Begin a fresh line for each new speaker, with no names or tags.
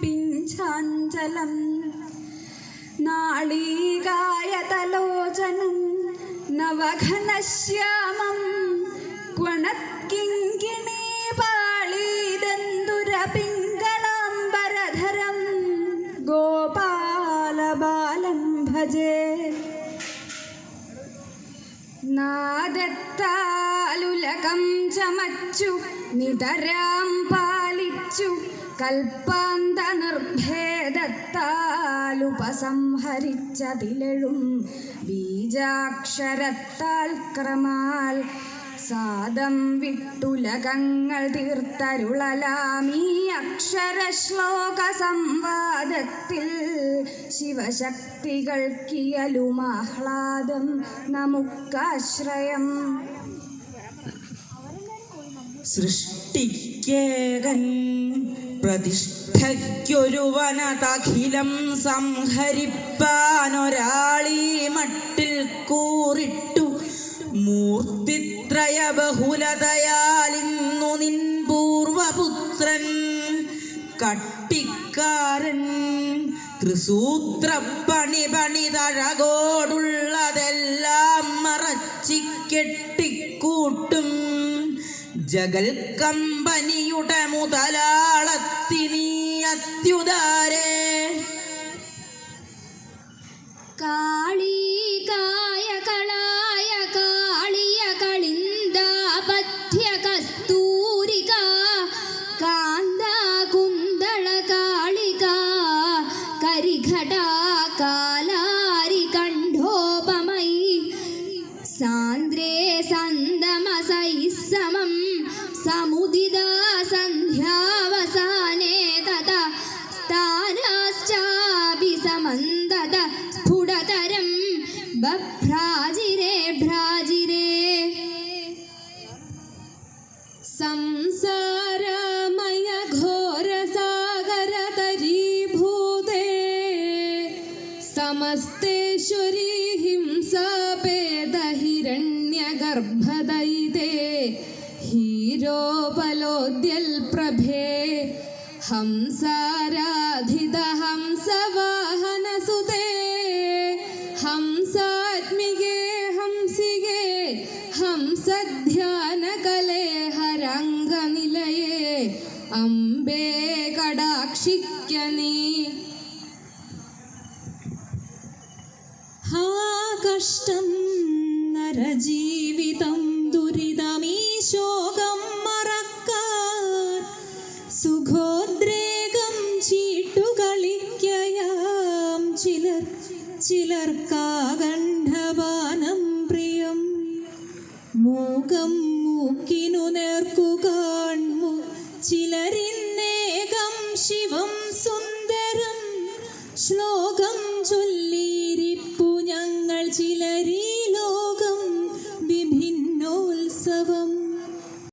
പിഞ്ചാഞ്ചലം നാളീകായതലോചനം നവഘനശ്യാമം ക്വണക്കിങ്കിണീ പാളീദന്തുരപിംഗളാംബരധരം ഗോപാലബാലം ഭജേ നാദത്താലുലകം ചമച്ചു നിതരാം പാലിച്ചു കൽപ്പാന്ത നിർഭേദത്താലുപസംഹരിച്ചതിലെഴും ബീജാക്ഷരത്താൽ ക്രമാൽ സാദം വിട്ടുലകങ്ങൾ തീർത്തരുളലാമീ അക്ഷരശ്ലോക സംവാദത്തിൽ ശിവശക്തികൾക്കിയലുമാഹ്ലാദം നമുക്കാശ്രയം.
സൃഷ്ടിക്കേകൻ പ്രതിഷ്ഠയ്ക്കൊരു വനതഖിലം സംഹരിപ്പാനൊരാളീ മട്ടിൽ കൂറിട്ടു. മൂർത്തിത്രയ ബഹുലതയാലിന്നു നിൻ പൂർവപുത്രൻ കട്ടിക്കാരൻ. ത്രിസൂത്രപ്പണി പണിതഴകോടുള്ളതെല്ലാം മറച്ചിക്കെട്ടിക്കൂട്ടും ജഗൽ കമ്പനിയുടെ മുതലാളത്തിനീ അത്യുദാരേ.
കാളീകായ കളായ കാളിയ കളിന്ദാപഥ്യ കസ്തൂരിക കാന്ത കുന്തള കാളിക കരിഘട കാലാരി കണ്ഠോപമൈ സാന്ദ്രേ സന്ദമസൈ സമം समुदिदा सन्ध्यावसाने तदा स्थानाश्चापि समन्दत स्फुटतरं बभ्राजिरे भ्राजिरे।
संसारमयघोरसागरतरीभूते समस्तेश्वरी हिंसापेदहिरण्यगर्भदयिते സമസ്തേശ്വരീ ഹിംസാപേദഹിരണ്യഗർഭദയിതേ ഹീരോപലോദ്യൽ പ്രഭേ ഹംസാരാധിത ഹംസവാഹനസുതേ ഹംസാത്മികേ ഹംസികേ ഹംസധ്യാനകലേ ഹരംഗനിലയേ അംബേ കടാക്ഷിക്ക നീ. ഹാ കഷ്ടം നരജീവിതം ദുരിതമീ ശോകം മറക്കാൻ സുഖോദ്രേകം ചീട്ടുകളിക്കയാം ചിലർ. ചിലർക്കാകണ്ഠപാനം പ്രിയം. മൂകം മൂക്കിനു നേർക്കുകാൺമു. ചിലരിന്നേകം ശിവം സുന്ദരം